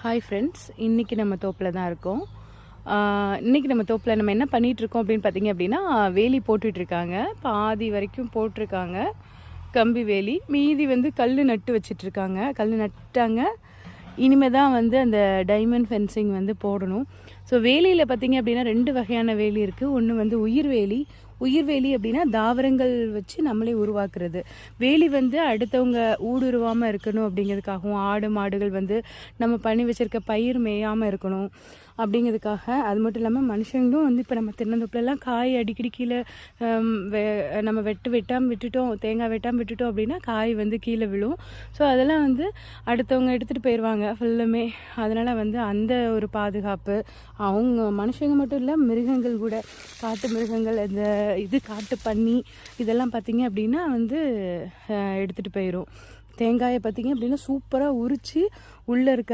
Hi friends இன்றைக்கி நம்ம தோப்பில் தான் இருக்கோம். இன்றைக்கி இன்னைக்கு நம்ம தோப்பில் நம்ம என்ன பண்ணிகிட்ருக்கோம் அப்படின்னு பார்த்தீங்க அப்படின்னா வேலி போட்டுட்ருக்காங்க பாதி வரைக்கும் போட்டிருக்காங்க. கம்பி வேலி. மீதி வந்து கல் நட்டு வச்சிட்ருக்காங்க கல் நட்டாங்க. இனிமே தான் வந்து அந்த டைமண்ட் ஃபென்சிங் வந்து போடணும். ஸோ வேலியில் பார்த்தீங்க அப்படின்னா ரெண்டு வகையான வேலி இருக்குது ஒன்று வந்து உயிர் வேலி. அப்படின்னா தாவரங்கள் வச்சு நம்மளே உருவாக்குறது. வேலி வந்து அடுத்தவங்க ஊடுருவாமல் இருக்கணும் அப்படிங்கிறதுக்காகவும் ஆடு மாடுகள் வந்து நம்ம பண்ணி வச்சுருக்க பயிர் மேயாமல் இருக்கணும் அப்படிங்கிறதுக்காக. அது மட்டும் இல்லாமல் மனுஷங்களும் வந்து இப்போ நம்ம தென்னந்தோப்புலலாம் காய் அடிக்கடி கீழே வெ- நம்ம வெட்டு வெட்டாமல் விட்டுட்டோம் தேங்காய் வெட்டாமல் விட்டுட்டோம் அப்படின்னா காய் வந்து கீழே விழும். ஸோ அதெல்லாம் வந்து அடுத்தவங்க எடுத்துகிட்டு போயிடுவாங்க ஃபுல்லுமே அதனால் வந்து அந்த ஒரு பாதுகாப்பு அவங்க மனுஷங்க மட்டும் இல்லை மிருகங்கள் கூட. காட்டு மிருகங்கள் இந்த இது காட்டு பன்னி இதெல்லாம் பார்த்தீங்க அப்படின்னா வந்து எடுத்துகிட்டு போயிடும் தேங்காயை பார்த்தீங்க அப்படின்னா சூப்பராக உரித்து உள்ளே இருக்க